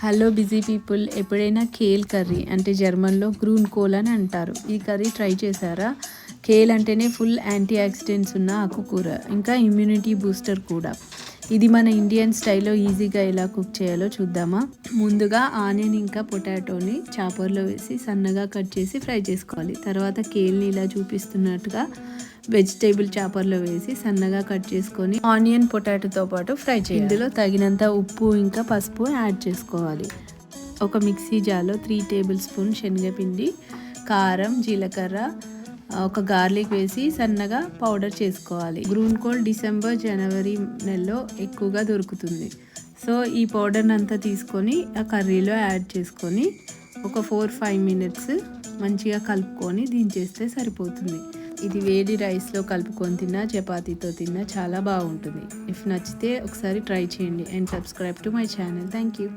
Hello busy people ఎప్పుడైనా Khel curry అంటే జర్మన్లో గ్రూన్ coal అని అంటారు. ఈ కర్రీ ట్రై చేశారా? కేల్ అంటేనే ఫుల్ యాంటీ ఆక్సిడెంట్స్ ఉన్న ఆకుకూర ఇంకా ఇమ్యూనిటీ బూస్టర్ కూడా. ఇది మన ఇండియన్ స్టైల్లో ఈజీగా ఎలా కుక్ చేయాలో చూద్దామా. ముందుగా ఆనియన్ ఇంకా పొటాటోని చాపర్లో వేసి సన్నగా కట్ చేసి ఫ్రై చేసుకోవాలి. తర్వాత కేల్ని ఇలా చూపిస్తున్నట్టుగా వెజిటేబుల్ చాపర్లో వేసి సన్నగా కట్ చేసుకొని ఆనియన్ పొటాటోతో పాటు ఫ్రై చేయాలి. ఇందులో తగినంత ఉప్పు ఇంకా పసుపు యాడ్ చేసుకోవాలి. ఒక మిక్సీ జార్లో త్రీ టేబుల్ స్పూన్ శనగపిండి కారం జీలకర్ర ఒక గార్లిక్ వేసి సన్నగా పౌడర్ చేసుకోవాలి. గ్రూన్ కోల్ డిసెంబర్ జనవరి నెలలో ఎక్కువగా దొరుకుతుంది. సో ఈ పౌడర్ని అంతా తీసుకొని ఆ కర్రీలో యాడ్ చేసుకొని ఒక ఫోర్ ఫైవ్ మినిట్స్ మంచిగా కలుపుకొని దించేస్తే సరిపోతుంది. ఇది వేడి రైస్లో కలుపుకొని తిన్నా చపాతీతో తిన్నా చాలా బాగుంటుంది. ఇఫ్ నచ్చితే ఒకసారి ట్రై చేయండి. And subscribe to my channel. Thank you.